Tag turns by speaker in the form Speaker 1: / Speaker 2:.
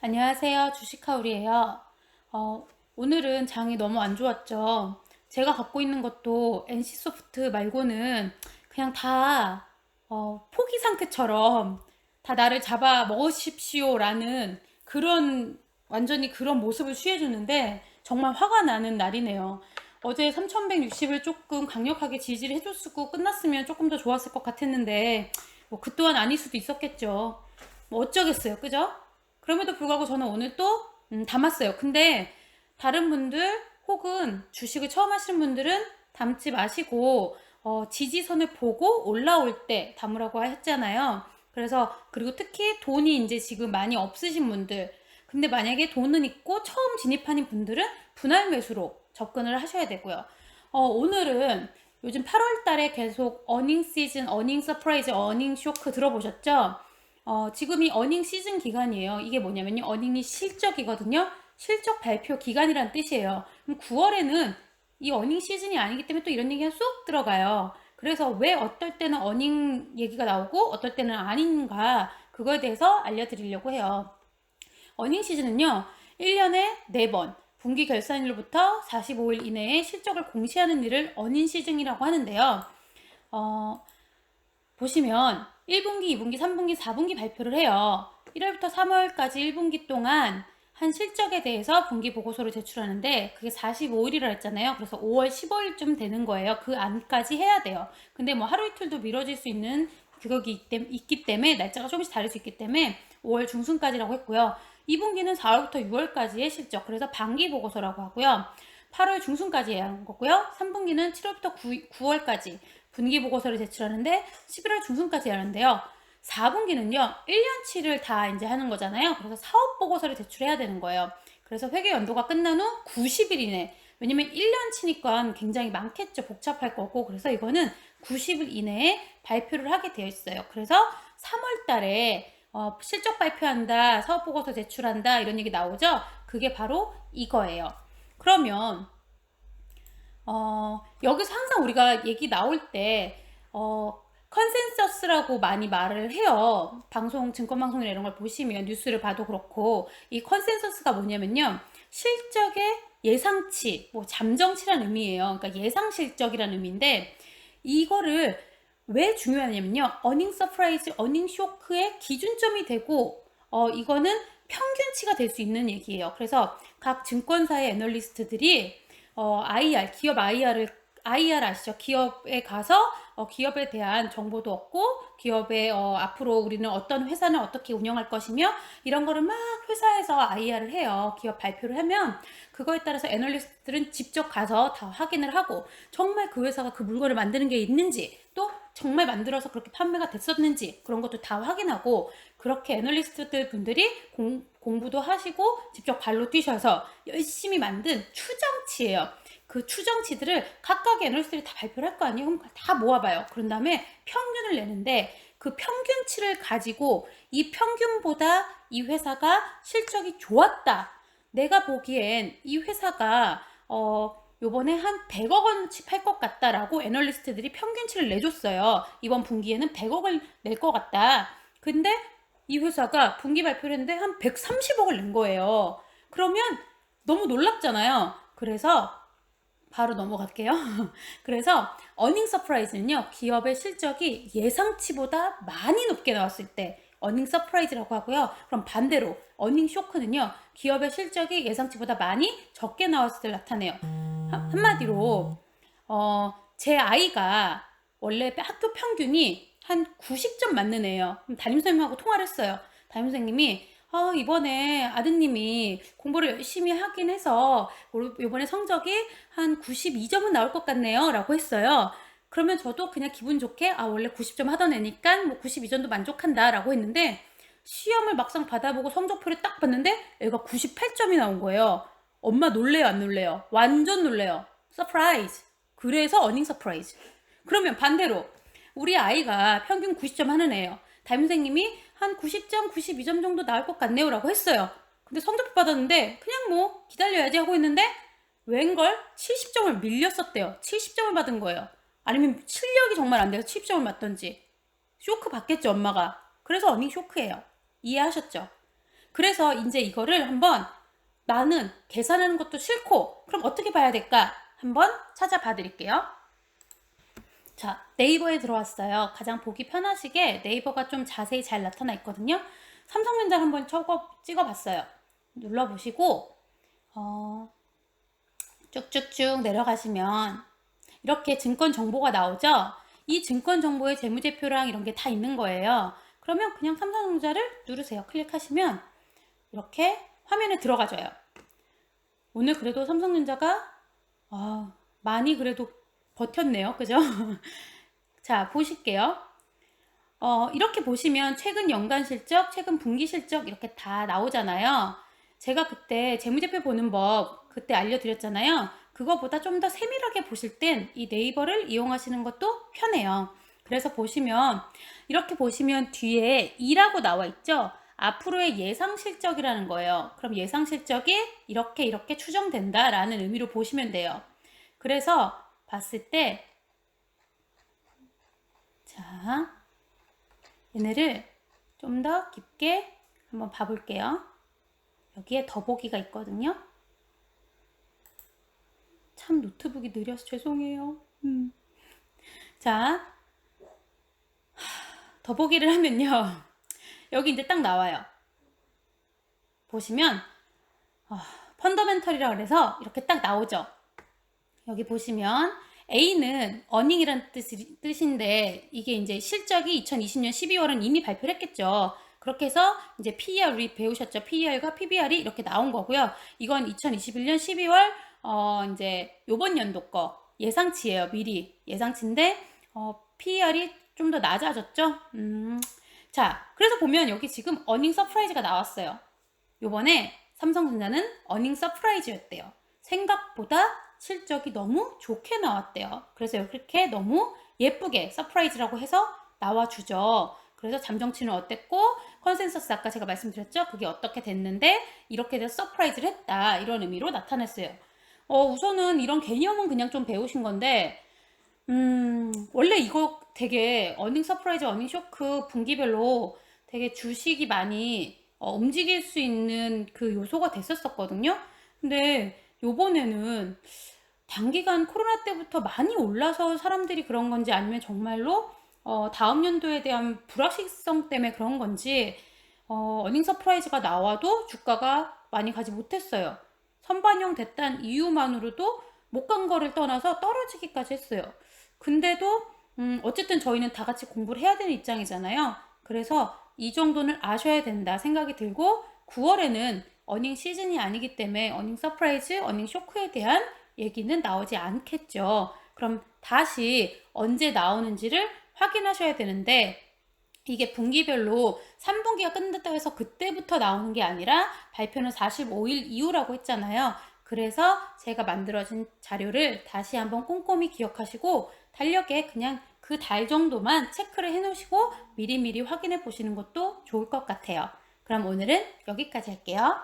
Speaker 1: 안녕하세요. 주식하울이에요. 어, 오늘은 장이 너무 안 좋았죠. 제가 갖고 있는 것도 NC소프트 말고는 그냥 다 어, 포기 상태처럼 다 나를 잡아 먹으십시오라는 그런 완전히 그런 모습을 취해주는데 정말 화가 나는 날이네요. 어제 3160을 조금 강력하게 지지를 해줬고 끝났으면 조금 더 좋았을 것 같았는데 뭐 그 또한 아닐 수도 있었겠죠. 뭐 어쩌겠어요. 그죠? 그럼에도 불구하고 저는 오늘 또 음, 담았어요. 근데 다른 분들 혹은 주식을 처음 하시는 분들은 담지 마시고 어, 지지선을 보고 올라올 때 담으라고 했잖아요. 그래서 그리고 특히 돈이 이제 지금 많이 없으신 분들 근데 만약에 돈은 있고 처음 진입하는 분들은 분할 매수로 접근을 하셔야 되고요. 어, 오늘은 요즘 8월 달에 계속 어닝 시즌, 어닝 서프라이즈, 어닝 쇼크 들어보셨죠? 어, 지금이 어닝 시즌 기간이에요. 이게 뭐냐면요. 어닝이 실적이거든요. 실적 발표 기간이란 뜻이에요. 그럼 9월에는 이 어닝 시즌이 아니기 때문에 또 이런 얘기가 쏙 들어가요. 그래서 왜 어떨 때는 어닝 얘기가 나오고 어떨 때는 아닌가 그거에 대해서 알려드리려고 해요. 어닝 시즌은요. 1년에 4번 분기 결산일로부터 45일 이내에 실적을 공시하는 일을 어닝 시즌이라고 하는데요. 어, 보시면 1분기, 2분기, 3분기, 4분기 발표를 해요. 1월부터 3월까지 1분기 동안 한 실적에 대해서 분기 보고서를 제출하는데 그게 45일이라 했잖아요. 그래서 5월 15일쯤 되는 거예요. 그 안까지 해야 돼요. 근데 뭐 하루 이틀도 미뤄질 수 있는 그거기 있기 때문에 날짜가 조금씩 다를 수 있기 때문에 5월 중순까지라고 했고요. 2분기는 4월부터 6월까지의 실적. 그래서 반기 보고서라고 하고요. 8월 중순까지 하는 거고요. 3분기는 7월부터 9, 9월까지 분기 보고서를 제출하는데 11월 중순까지 하는데요. 4분기는요, 1년치를 다 이제 하는 거잖아요. 그래서 사업 보고서를 제출해야 되는 거예요. 그래서 회계 연도가 끝난 후 90일 이내. 왜냐면 1년치니까 굉장히 많겠죠. 복잡할 거고. 그래서 이거는 90일 이내에 발표를 하게 되어 있어요. 그래서 3월 달에 어, 실적 발표한다, 사업 보고서 제출한다, 이런 얘기 나오죠? 그게 바로 이거예요. 그러면, 어, 여기서 항상 우리가 얘기 나올 때, 어, 컨센서스라고 많이 말을 해요. 방송, 증권방송이나 이런 걸 보시면 뉴스를 봐도 그렇고, 이 컨센서스가 뭐냐면요. 실적의 예상치, 뭐 잠정치란 의미예요. 그러니까 예상 실적이란 의미인데, 이거를 왜 중요하냐면요. 어닝 서프라이즈, 어닝 쇼크의 기준점이 되고, 어, 이거는 평균치가 될 수 있는 얘기예요. 그래서 각 증권사의 애널리스트들이 어, IR, 기업 IR을 IR 아시죠? 기업에 가서 어, 기업에 대한 정보도 얻고 기업의 어, 앞으로 우리는 어떤 회사는 어떻게 운영할 것이며 이런 거를 막 회사에서 IR을 해요. 기업 발표를 하면 그거에 따라서 애널리스트들은 직접 가서 다 확인을 하고 정말 그 회사가 그 물건을 만드는 게 있는지 또 정말 만들어서 그렇게 판매가 됐었는지 그런 것도 다 확인하고 그렇게 애널리스트들 분들이 공, 공부도 하시고 직접 발로 뛰셔서 열심히 만든 추정치예요. 그 추정치들을 각각의 애널리스트들이 다 발표를 할 거 아니에요? 그럼 다 모아봐요. 그런 다음에 평균을 내는데 그 평균치를 가지고 이 평균보다 이 회사가 실적이 좋았다. 내가 보기엔 이 회사가 어 요번에 한 100억 원치 팔 것 같다라고 애널리스트들이 평균치를 내줬어요. 이번 분기에는 100억을 낼 것 같다. 근데 이 회사가 분기 발표를 했는데 한 130억을 낸 거예요. 그러면 너무 놀랍잖아요. 그래서 바로 넘어갈게요. 그래서 어닝 서프라이즈는요. 기업의 실적이 예상치보다 많이 높게 나왔을 때 어닝 서프라이즈라고 하고요. 그럼 반대로 어닝 쇼크는요. 기업의 실적이 예상치보다 많이 적게 나왔을 때 나타내요. 한, 한마디로 어, 제 아이가 원래 학교 평균이 한 90점 맞는 애예요. 담임선생님하고 통화를 했어요. 담임선생님이 아, 이번에 아드님이 공부를 열심히 하긴 해서 이번에 성적이 한 92점은 나올 것 같네요. 라고 했어요. 그러면 저도 그냥 기분 좋게 아, 원래 90점 하던 애니까 뭐 92점도 만족한다. 라고 했는데 시험을 막상 받아보고 성적표를 딱 봤는데 애가 98점이 나온 거예요. 엄마 놀래요, 안 놀래요? 완전 놀래요. 서프라이즈. 그래서 어닝 서프라이즈. 그러면 반대로 우리 아이가 평균 90점 하는 애예요. 담임선생님이 한 90점, 92점 정도 나올 것 같네요. 라고 했어요. 근데 성적표 받았는데 그냥 뭐 기다려야지 하고 있는데 웬걸 70점을 밀렸었대요. 70점을 받은 거예요. 아니면 실력이 정말 안 돼서 70점을 맞던지. 쇼크 받겠죠, 엄마가. 그래서 어닝 쇼크예요. 이해하셨죠? 그래서 이제 이거를 한번 나는 계산하는 것도 싫고 그럼 어떻게 봐야 될까? 한번 찾아봐 드릴게요. 자, 네이버에 들어왔어요. 가장 보기 편하시게 네이버가 좀 자세히 잘 나타나 있거든요. 삼성전자를 한번 찍어, 찍어봤어요. 눌러보시고 어, 쭉쭉쭉 내려가시면 이렇게 증권 정보가 나오죠. 이 증권 정보에 재무제표랑 이런 게 다 있는 거예요. 그러면 그냥 삼성전자를 누르세요. 클릭하시면 이렇게 화면에 들어가져요. 오늘 그래도 삼성전자가 아, 많이 그래도 버텼네요. 그죠? 자, 보실게요. 어, 이렇게 보시면 최근 연간 실적, 최근 분기 실적 이렇게 다 나오잖아요. 제가 그때 재무제표 보는 법 그때 알려드렸잖아요. 그거보다 좀 더 세밀하게 보실 땐 이 네이버를 이용하시는 것도 편해요. 그래서 보시면 이렇게 보시면 뒤에 2라고 나와 있죠. 앞으로의 예상 실적이라는 거예요. 그럼 예상 실적이 이렇게 이렇게 추정된다라는 의미로 보시면 돼요. 그래서 봤을 때 자, 얘네를 좀 더 깊게 한번 봐볼게요. 여기에 더보기가 있거든요. 참 노트북이 느려서 죄송해요. 음. 자, 하, 더보기를 하면요. 여기 이제 딱 나와요. 보시면 아, 펀더멘털이라 그래서 이렇게 딱 나오죠. 여기 보시면 A는 어닝이란 뜻이, 뜻인데 이게 이제 실적이 2020년 12월은 이미 발표를 했겠죠. 그렇게 해서 이제 PER 우리 배우셨죠? PER과 PBR이 이렇게 나온 거고요. 이건 2021년 12월 어 이제 요번 연도 거 예상치예요. 미리 예상치인데 어 PER이 좀 더 낮아졌죠? 음. 자, 그래서 보면 여기 지금 어닝 서프라이즈가 나왔어요. 요번에 삼성전자는 어닝 서프라이즈였대요. 생각보다 실적이 너무 좋게 나왔대요. 그래서 이렇게 너무 예쁘게 서프라이즈라고 해서 나와주죠. 그래서 잠정치는 어땠고 컨센서스 아까 제가 말씀드렸죠. 그게 어떻게 됐는데 이렇게 돼서 서프라이즈를 했다. 이런 의미로 나타냈어요. 어, 우선은 이런 개념은 그냥 좀 배우신 건데 음, 원래 이거 되게 어닝 서프라이즈, 어닝 쇼크 분기별로 되게 주식이 많이 어, 움직일 수 있는 그 요소가 됐었었거든요. 근데 요번에는 단기간 코로나 때부터 많이 올라서 사람들이 그런 건지 아니면 정말로 어, 다음 연도에 대한 불확실성 때문에 그런 건지 어, 어닝 서프라이즈가 나와도 주가가 많이 가지 못했어요. 선반영 됐다는 이유만으로도 못 간 거를 떠나서 떨어지기까지 했어요. 근데도 음, 어쨌든 저희는 다 같이 공부를 해야 되는 입장이잖아요. 그래서 이 정도는 아셔야 된다 생각이 들고 9월에는 어닝 시즌이 아니기 때문에 어닝 서프라이즈, 어닝 쇼크에 대한 얘기는 나오지 않겠죠. 그럼 다시 언제 나오는지를 확인하셔야 되는데 이게 분기별로 3분기가 끝났다고 해서 그때부터 나오는 게 아니라 발표는 45일 이후라고 했잖아요. 그래서 제가 만들어진 자료를 다시 한번 꼼꼼히 기억하시고 달력에 그냥 그 달 정도만 체크를 해 놓으시고 미리미리 확인해 보시는 것도 좋을 것 같아요. 그럼 오늘은 여기까지 할게요.